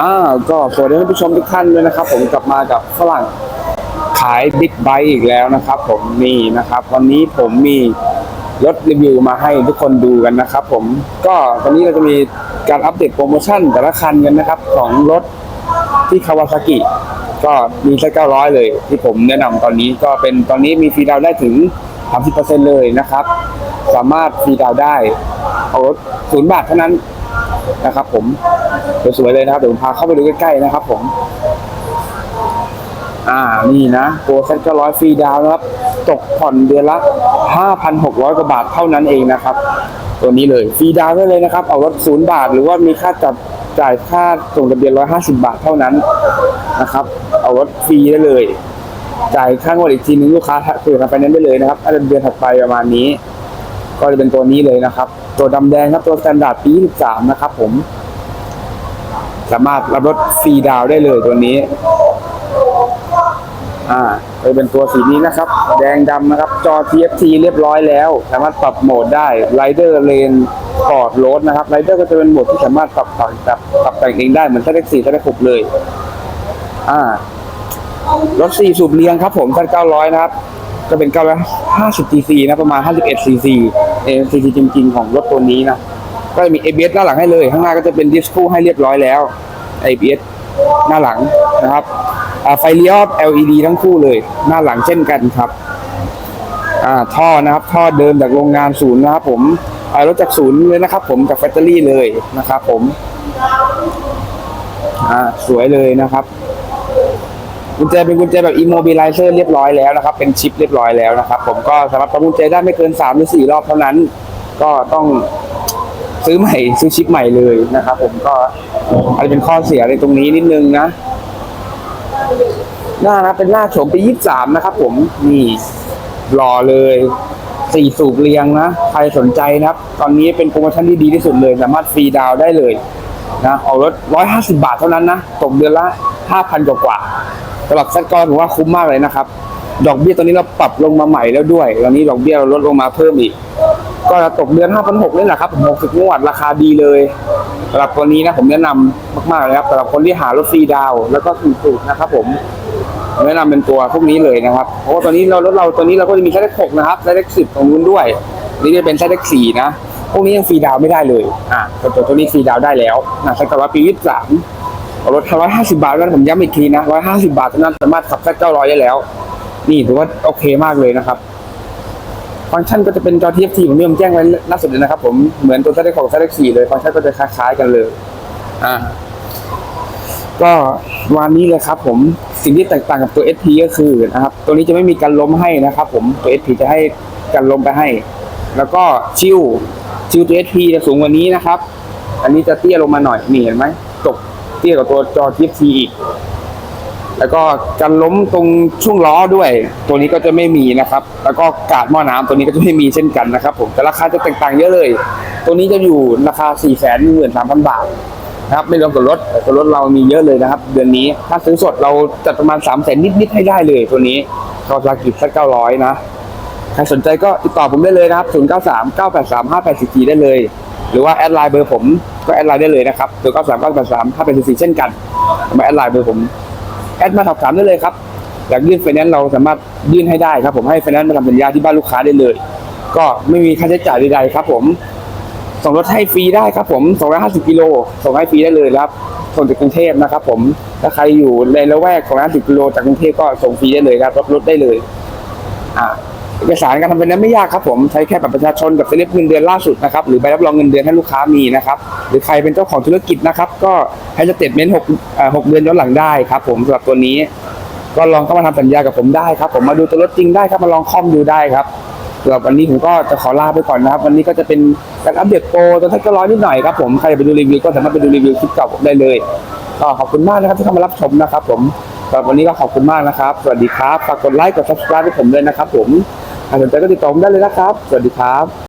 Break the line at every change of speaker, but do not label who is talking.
อ่าก็สวัสดีท่านผู้ชมทุกท่านด้วยนะครับ ผมกลับมากับฝรั่งขายบิ๊กไบค์อีกแล้วนะครับ ผมนี่นะครับ วันนี้ผมมีรถรีวิวมาให้ทุกคนดูกันนะครับ ผมก็วันนี้เราจะมีการอัปเดตโปรโมชั่นแต่ละคันกันนะครับ ของรถที่คาวาซากิก็มีแค่900 เลย ที่ผมแนะนำตอนนี้ก็เป็นตอนนี้มีฟรีดาวได้ถึง 30%เลยนะครับ สามารถฟรีดาวได้ เอารถศูนย์บาทเท่านั้นนะครับ ผม สวยๆเลยนะครับเดี๋ยวผมพาเข้าไปดูใกล้ๆนะครับ ผม อ่านี่นะตัวเซ็ตก็ร้อยฟรีดาวนะครับ ตกผ่อนเดือนละ5,600กว่าบาทเท่านั้นเองนะครับ ตัวนี้เลยฟรีดาวได้เลยนะครับ เอารถศูนย์บาท หรือว่ามีค่าจับจ่ายค่าส่งทะเบียน150 บาทเท่านั้นนะครับ เอารถฟรีได้เลย จ่ายค่างวดอีกทีนึงลูกค้าคุยกับไฟแนนซ์ได้เลยนะครับอันเดือนถัดไปประมาณนี้ ก็จะเป็นตัวนี้เลยนะครับ ตัวดำแดงครับตัวสแตนดาร์ดปี 23 นะครับผม สามารถรับรถฟรีดาวได้เลยตัวนี้ อ่าจะเป็นตัวสีนี้นะครับ แดงดำนะครับ จอ TFT เรียบร้อยแล้ว สามารถปรับโหมดได้ Rider Lane ปอดโรดนะครับ Rider ก็จะเป็นโหมดที่สามารถปรับปรับปรับปรับแต่งเองได้เหมือน z 4 z 6เลย อ่ารถ4สูบเรียงครับผมท่าน900นะครับก็เป็น950 cc นะประมาณ51 cc เอ็ cc จริงๆของรถตัวนี้นะ ก็จะมี ABS หน้าหลังให้เลย ข้างหน้าก็จะเป็นดิสคู่ให้เรียบร้อยแล้ว ABS หน้าหลังนะครับไฟเลี้ยว LED ทั้งคู่เลย หน้าหลังเช่นกันครับท่อนะครับท่อเดิมจากโรงงานศูนย์นะครับผมรถจากศูนย์เลยนะครับ ผมจากแฟคทอรี่เลยนะครับผมสวยเลยนะครับกุญแจเป็นกุญแจแบบ immobilizer เรียบร้อยแล้วนะครับ เป็นชิปเรียบร้อยแล้วนะครับ ผมก็สามารถปั๊มกุญแจได้ไม่เกิน3หรือ4รอบเท่านั้น ก็ต้อง ซื้อใหม่ซื้อชิปใหม่เลยนะครับ ผมก็อาจจะเป็นข้อเสียในตรงนี้นิดนึงนะหน้านะเป็นหน้าโฉมปี23นะครับ ผมนี่หล่อเลยสี่สูบเรียงนะใครสนใจนะครับ ตอนนี้เป็นโปรโมชั่นที่ดีที่สุดเลย สามารถฟรีดาวได้เลยนะเอารถ150บาทเท่านั้นนะตกเดือนละ5,000กว่ากว่าสำหรับแซดกรถือว่าคุ้มมากเลยนะครับ ดอกเบี้ยตอนนี้เราปรับลงมาใหม่แล้วด้วยตอนนี้ดอกเบี้ยเราลดลงมาเพิ่มอีก ก็ตกเดือน 5,600นี่แหละครับผม60งวดราคาดีเลยสำหรับตัวนี้นะผมแนะนำมากๆเลยครับสำหรับคนที่หารถฟรีดาว แล้วก็ถูกสูตรนะครับผมแนะนำเป็นตัวพวกนี้เลยนะครับ เพราะว่าตอนนี้เรารถเราตัวนี้เราก็จะมีแค่เลข6นะครับเลข10ตรงนู้นด้วย นี่จะเป็นแค่เลข4นะ พวกนี้ยังฟรีดาวไม่ได้เลย อ่าตัวตัวตัวนี้ฟรีดาวได้แล้วนะใช้คำว่าปี23เอามรถ150บาทแล้วผมย้ำอีกทีนะ150บาทเท่านั้นสามารถขับแค่900ได้แล้ว นี่ถือว่าโอเคมากเลยนะครับ ฟังก์ชันก็จะเป็นจอ TFT ผมนี่ผมแจ้งไว้ล่าสุดเลยนะครับผมเหมือนตัว z ของ z 4เลยฟังก์ชันก็จะคล้ายๆกันเลยอ่าก็วันนี้เลยครับ ผมสิ่งที่แตกต่างกับตัว SP ก็คือนะครับ ตัวนี้จะไม่มีการล้มให้นะครับ ผมตัว SP จะให้การล้มไปให้ แล้วก็ชิวชิวตัว SP จะสูงกว่านี้นะครับ อันนี้จะเตี้ยลงมาหน่อยนี่เห็นไหมตกเตี้ยกว่าตัวจอ TFT อีก แล้วก็การล้มตรงช่วงล้อด้วย ตัวนี้ก็จะไม่มีนะครับ แล้วก็กาดหม้อน้ำตัวนี้ก็จะไม่มีเช่นกันนะครับผมแต่ราคาจะแตกต่างเยอะเลย ตัวนี้จะอยู่ราคา4 1 3 0 0 0บาทนะครับไม่รวมกับรถแต่ตัวรถเรามีเยอะเลยนะครับ เดือนนี้ถ้าซื้อสดเราจัดประมาณ3 0 0 0 0 0นิดๆให้ได้เลย ตัวนี้คาวาซากิสัก900นะใครสนใจก็ติดต่อผมได้เลยนะครับ 0 9 3 9 8 3 5 8 4 4ได้เลย หรือว่าแอดไลน์เบอร์ผมก็แอดไลน์ได้เลยนะครับ0 9 3 9 8 3 5 8 4 4เช่นกันมาแอดไลน์เบอร์ผม แอดมาสอบถามได้เลยครับอยากยื่นไฟแนนซ์เราสามารถยื่นให้ได้ครับ ผมให้ไฟแนนซ์มาทำสัญญาที่บ้านลูกค้าได้เลย ก็ไม่มีค่าใช้จ่ายใดๆครับ ผมส่งรถให้ฟรีได้ครับ ผม250กิโลส่งให้ฟรีได้เลยครับส่งจากกรุงเทพนะครับ ผมถ้าใครอยู่ในละแวก250กิโลจากกรุงเทพก็ส่งฟรีได้เลยครับรับรถได้เลย อ่า เอกสารการทำไฟแนนซ์ไม่ยากครับผมใช้แค่บัตรประชาชนกับสลิปเงินเดือนล่าสุดนะครับหรือใบรับรองเงินเดือนให้ลูกค้ามีนะครับหรือใครเป็นเจ้าของธุรกิจนะครับก็ให้สเตทเมนต์หกเอ่อหกเดือนย้อนหลังได้ครับผมสำหรับตัวนี้ ก็ลองเข้ามาทำสัญญากับผมได้ครับผมมาดูตัวรถจริงได้ครับมาลองคอมดูได้ครับสำหรับวันนี้ผมก็จะขอลาไปก่อนนะครับ วันนี้ก็จะเป็นการอัปเดตโปรตัวทักก็ร้อยนิดหน่อยครับผมใครไปดูรีวิวก็สามารถไปดูรีวิวคลิปเก่าผมได้เลยก็ขอบคุณมากนะครับที่เข้ามารับชมนะครับ ผมสำหรับวันนี้ก็ขอบคุณมากนะครับ สวัสดีครับฝากกดไลค์กด subscribe ให้ผมด้วยนะครับ ผม สนใจก็ติดต่อผมได้เลยนะครับ สวัสดีครับ